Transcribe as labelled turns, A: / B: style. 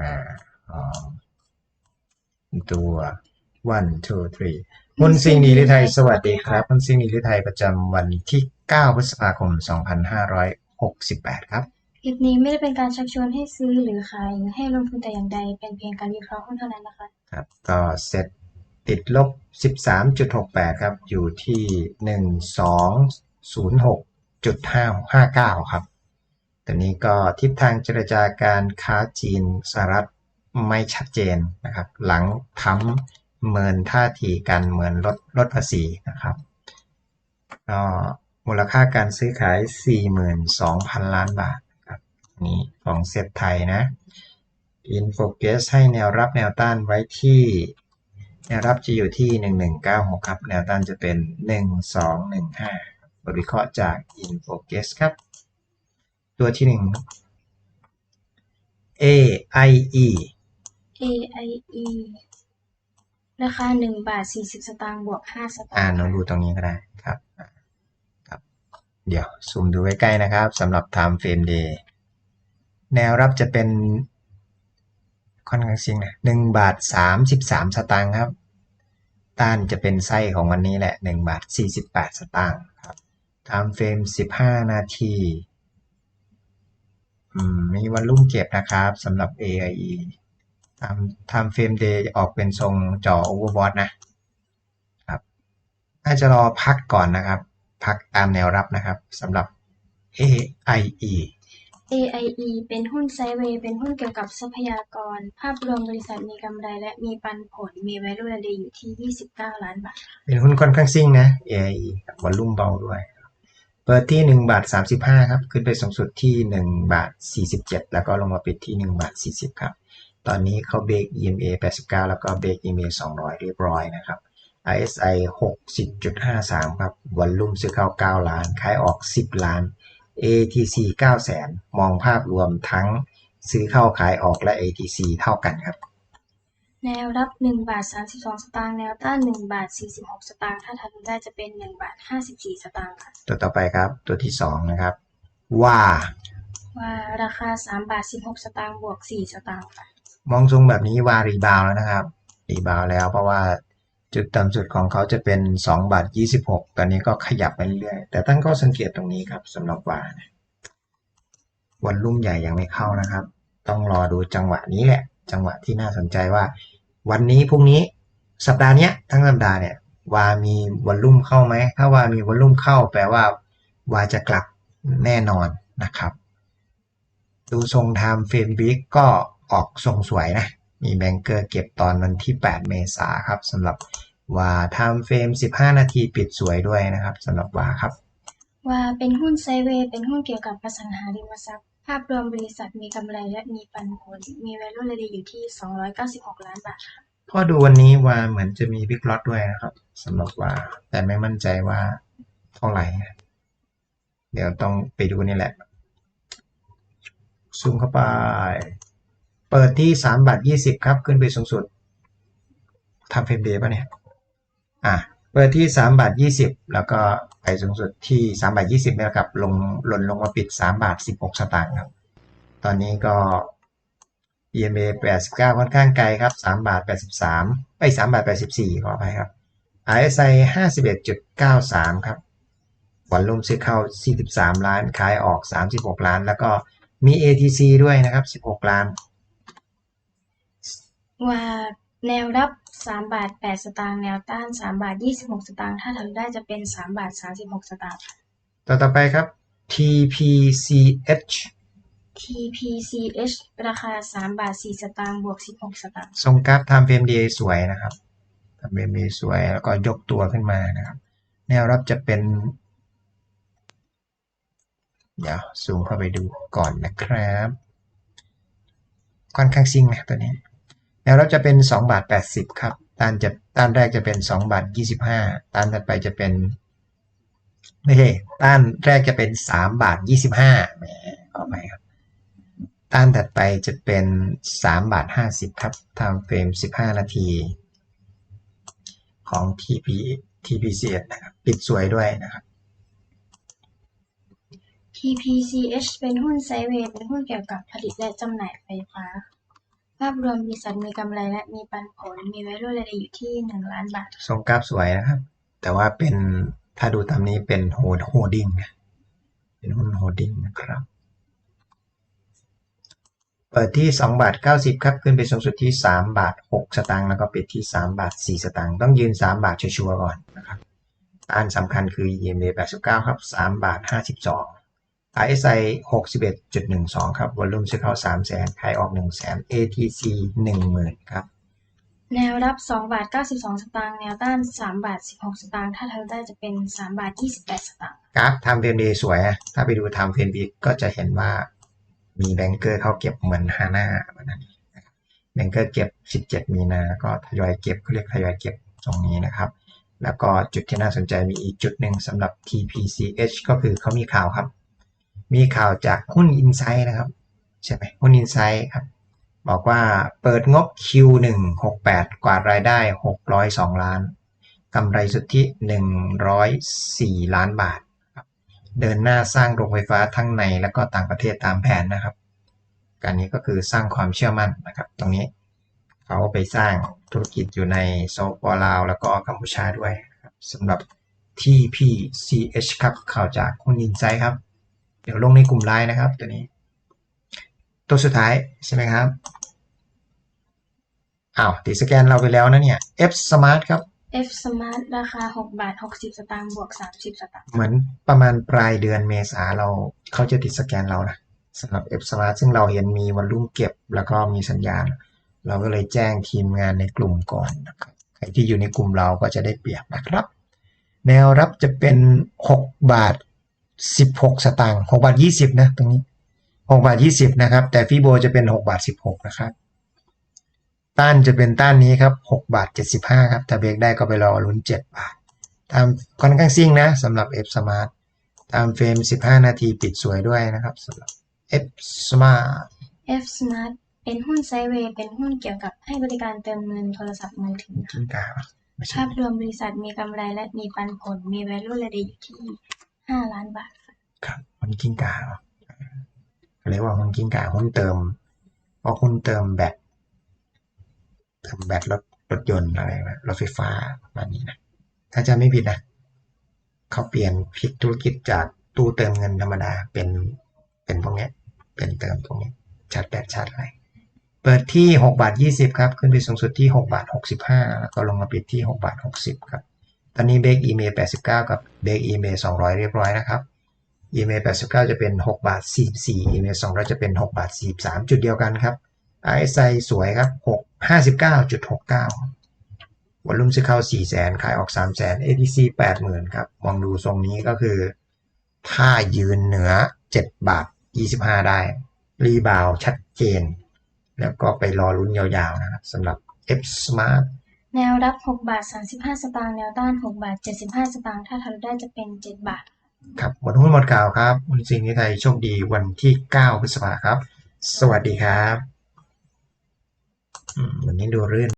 A: อ่าอ๋อตัว one two three หุ้นซิงดีหรือไทยสวัสดีครับหุ้นซิงดีหรือไทยประจำวันที่ 9 พฤษภาคม 2568 ครับ
B: คลิปนี้ไม่ได้เป็นการชักชวนให้ซื้อหรือขายหรือให้ลงทุนแต่อย่างใด เป็นเพียงการวิเคราะห์หุ้นเท่านั้นนะคะ
A: ครับ ก็เซ็ตติดลบ 13.68 ครับ อยู่ที่ 1206.559 ครับ ตอนนี้ก็ทิศทางเจรจาการค้าจีนสหรัฐไม่ชัดเจนนะครับ หลังทำเมินท่าทีการเหมือนลดลดภาษีนะครับก็มูลค่าการซื้อขาย 42,000 ล้านบาทครับนี่ของเซตไทยนะอินโฟเกสให้แนวรับแนวต้านไว้ที่ แนวรับจะอยู่ที่ 1196 ครับ แนวต้านจะเป็น 1215บทวิเคราะห์จาก Infocus ครับ ตัวที่1 AIE
B: AIE ราคา1บาท40สตางค์บวก5สตา
A: อ่าง
B: ค์
A: นองดูตรงนี้ก็ได้ครับอ่าครับ เดี๋ยวซูมดูใกล้ๆนะครับสำหรับ Time Frame Day แนวรับจะเป็นค่อนข้างซิงนะ1บาท33สตางค์ครับ ต้านจะเป็นไส้ของวันนี้แหละ1บาท48สตางค์ครับ Time Frame 15นาทีอื มมีวันรุ่มเก็บนะครับสำหรับ AIE Time Time Frame Day ออกเป็นทรงจอ Overbought นะครับน่าจะรอพักก่อนนะครับ พักตามแนวรับนะครับสำหรับ AIE
B: AIE เป็นหุ้นไซด์เวย์เป็นหุ้นเกี่ยวกับทรัพยากร ภาพรวมบริษัทมีกำไรและมีปันผล มี value added อยู่ที่ 29 ล้านบาท
A: เป็นหุ้นค่อนข้างซิ่งนะ AIE กับวอลลุ่มเบาด้วย เปิดที่1บาท35 ครับ ขึ้นไปสูงสุดที่1บาท47 แล้วก็ลงมาปิดที่1บาท40 ครับ ตอนนี้เขาเบรก EMA 89 แล้วก็เบรก EMA 200 เรียบร้อยนะครับ RSI 60.53 ครับวอลลุ่มซื้อเข้า 9 ล้าน ขายออก 10 ล้าน ATC 9แสนมองภาพรวมทั้งซื้อเข้าขายออกและ ATC เท่ากันครับ
B: แนวรับ 1 บาท 32 สตางค์ แนวต้าน 1 บาท 46 สตางค์ ถ้าทำได้จะเป็น 1 บาท 54 สตางค์ค่ะ
A: ตัวต่อไปครับ ตัวที่ 2 นะครับ ว่า
B: ว่าราคา 3 บาท 16 สตางค์ บวก 4 สตางค์ค่ะ
A: มองทรงแบบนี้ว่ารีบาวแล้วนะครับ รีบาวแล้วเพราะว่าจุดต่ำสุดของเขาจะเป็น 2 บาท 26 ตอนนี้ก็ขยับไปเรื่อยๆแต่ตั้งข้อสังเกตตรงนี้ครับสำหรับว่านะวันรุ่มใหญ่ยังไม่เข้านะครับ ต้องรอดูจังหวะนี้แหละ จังหวะที่น่าสนใจว่า วันนี้พรุ่งนี้สัปดาห์เนี้ยทั้งสัปดาห์เนี่ยวามีวันรุ่มเข้าไหม ถ้าวามีวันรุ่มเข้า แปลว่าวาจะกลับแน่นอนนะครับ ดูทรงไทม์เฟรมวิกก็ออกทรงสวยนะ มีแบงเกอร์เก็บตอนวันที่ 8 เมษาครับสำหรับว่าไทม์เฟรม 15 นาทีปิดสวยด้วยนะครับสำหรับว่าครับ
B: ว่าเป็นหุ้นไซเวย์เป็นหุ้นเกี่ยวกับอสังหาริมทรัพย์ ภาพรวมบริษัทมีกำไรและมีปันผล มี value added อยู่ที่ 296 ล้านบาทค่ะ
A: พอดูวันนี้ว่าเหมือนจะมีบิ๊กล็อตด้วยนะครับสำหรับว่า แต่ไม่มั่นใจว่าเท่าไหร่นะเดี๋ยวต้องไปดูนี่แหละ ซูมเข้าไป เปิดที่3บาท20 ครับ ขึ้นไปสูงสุดทำเฟรมเดย์ป่ะเนี่ย อะ เปิดที่3บาท20 แล้วก็ไปสูงสุดที่3บาท20นี่ยครับลงหล่นลงมาปิด3บาท16 สตางค์ครับ ตอนนี้ก็ EMA 89 ค่อนข้างไกลครับ3บาท83ไอ้3บาท84ขออภัยครับ RSI 51.93 ครับวอลลุ่มซื้อเข้า 43 ล้าน ขายออก 36 ล้าน แล้วก็มี ATC ด้วยนะครับ 16 ล้าน
B: ว่าแนวรับ 3บาท8สตางค์แนวต้าน3บาท26สตางค์ถ้าทำได้จะเป็น3บาท36สตางค์ค่ะ
A: ต่อต่อไปครับ TPCH
B: TPCH ราคา3บาท4สตางค์บวก16สตางค์
A: ทรงกราฟทำเฟรมดีสวยนะครับทำเฟรมดีสวยแล้วก็ยกตัวขึ้นมานะครับ แนวรับจะเป็น เดี๋ยวซูมเข้าไปดูก่อนนะครับ ค่อนข้างซิ่งนะตัวนี้ แนวรับจะเป็น2บาท80 ครับ ต้านจะต้านแรกจะเป็น2บาท25 ต้านถัดไปจะเป็น ไม่ใช่ต้านแรกจะเป็น3บาท25แหมขอไปครับ ต้านถัดไปจะเป็น3บาท50 ครับทำเฟรม 15 นาที ของ TP TPCS นะครับ ปิดสวยด้วยนะครับ
B: TPCH เป็นหุ้นไซเวย์เป็นหุ้นเกี่ยวกับผลิตและจำหน่ายไฟฟ้า ภาพรวมบริษัทมีกำไรและมีปันผล มี value รายได้อยู่ที่1ล้านบาท
A: ทรงกราฟสวยนะครับ แต่ว่าเป็นถ้าดูตามนี้เป็นโฮดโฮดดิ้งนะเป็นหุ้นโฮดดิ้งนะครับ เปิดที่ 2 บาท 90 ครับ ขึ้นไปสูงสุดที่ 3 บาท 6 สตางค์แล้วก็ปิดที่ 3 บาท 4 สตางค์ต้องยืน 3 บาทชัวร์ๆก่อนนะครับต้านสำคัญคือ EMA 89 ครับ 3 บาท 52 RSI 61.12 ครับ วอลุ่มซื้อเข้า 3 0 0 0 0 0ขายออก1 0 0 0 0 0 ATC 10,000 ครับ
B: แนวรับ 2 บาท 92 สตางค์ แนวต้าน 3 บาท 16 สตางค์ ถ้าทะลุได้จะเป็น 3 บาท 28 สตางค์
A: กราฟไทม์เฟรมเดย์สวยอะถ้าไปดูไทม์เฟรมวีก็จะเห็นว่ามีแบงเกอร์เข้าเก็บเหมือนฮาน่าวันนั้นนะครับแบงเกอร์เก็บ 17 มีนา ก็ทยอยเก็บเขาเรียกทยอยเก็บตรงนี้นะครับ แล้วก็จุดที่น่าสนใจมีอีกจุดหนึ่งสำหรับ TPCH ก็คือเขามีข่าวครับ มีข่าวจากหุ้น Insight นะครับ ใช่ไหมหุ้น Insight ครับ บอกว่าเปิดงบ Q1 68 กวาดรายได้ 602 ล้านกำไรสุทธิ 104 ล้านบาท เดินหน้าสร้างโรงไฟฟ้าทั้งในและก็ต่างประเทศตามแผนนะครับ การนี้ก็คือสร้างความเชื่อมั่นนะครับ ตรงนี้เขาไปสร้างธุรกิจอยู่ในโซปอลาว แล้วก็กัมพูชาด้วยสำหรับ TPCH ครับข่าวจากคุณอินไซด์ครับ เดี๋ยวลงในกลุ่มไลน์นะครับ ตัวนี้ ตัวสุดท้ายใช่ไหมครับอ้าวติดสแกนเราไปแล้วนะเนี่ย F Smart ครับ
B: F Smart ราคา 6 บาท 60 สตางค์บวก 30 สตางค์
A: เหมือนประมาณปลายเดือนเมษาเราเขาจะติดสแกนเรานะสำหรับ F Smart ซึ่งเราเห็นมีวันรุ่งเก็บ แล้วก็มีสัญญาณ เราก็เลยแจ้งทีมงานในกลุ่มก่อนนะครับใครที่อยู่ในกลุ่มเราก็จะได้เปรียบนะครับ แนวรับจะเป็น 6 บาท 16สตางค์6บาท20นะตรงนี้6บาท20นะครับ แต่ฟีโบจะเป็น6บาท16นะครับ ต้านจะเป็นต้านนี้ครับ6บาท75ครับ ถ้าเบรกได้ก็ไปรอลุ้น7บาท ตามค่อนข้างซิ่งนะสำหรับ F Smart ตามเฟรม15นาทีปิดสวยด้วยนะครับสำหรับ F Smart
B: F Smart เป็นหุ้นไซด์เวย์เป็นหุ้นเกี่ยวกับให้บริการเติมเงินโทรศัพท์มือถือ
A: กิ้งก่าปะไม่ใช่
B: ภาพรวมบริษัทมีกำไรและมีปันผลมี value รายได้อยู่ที่ 5ล้านบาทค
A: รับหุ้นกิ้งก่าเรียกว่าหุ้นกิ้งก่าหุ้นเติมเพราะหุ้นเติมแบตเติมแบตรถรถยนต์อะไรนะรถไฟฟ้าประมาณนี้นะถ้าจะไม่ผิดนะเขาเปลี่ยนพลิกธุรกิจจากตู้เติมเงินธรรมดาเป็นเป็นพวกนี้เป็นเติมพวกนี้ชาร์จแบตชาร์จอะไรเปิดที่6บาท20 ครับ ขึ้นไปสูงสุดที่6บาท65 แล้วก็ลงมาปิดที่6บาท60 ครับ ตอนนี้เบรกอีเมล89 กับเบรกอีเมล200 เรียบร้อยนะครับอีเมล89 จะเป็น 6 บาท 44อีเมล200 จะเป็น 6 บาท 43 จุดเดียวกันครับ RSI สวยครับ6 59.69วอลุ่มซื้อเข้า4แสนขายออก3แสน ATC 80,000 ครับ มองดูทรงนี้ก็คือ ถ้ายืนเหนือ 7 บาท 25 ได้ รีบาวชัดเจน แล้วก็ไปรอลุ้นยาวๆนะครับสำหรับ F Smart
B: แนวรับ 6 บาท 35 สตางค์ แนวต้าน 6 บาท 75 สตางค์ ถ้าทะลุได้จะเป็น 7 บาท
A: ครับ หมดหุ้นหมดข่าวครับคุณสิงห์นิไทยโชคดีวันที่ 9 พฤษภาครับ สวัสดีครับอืมวันนี้ดูรื่น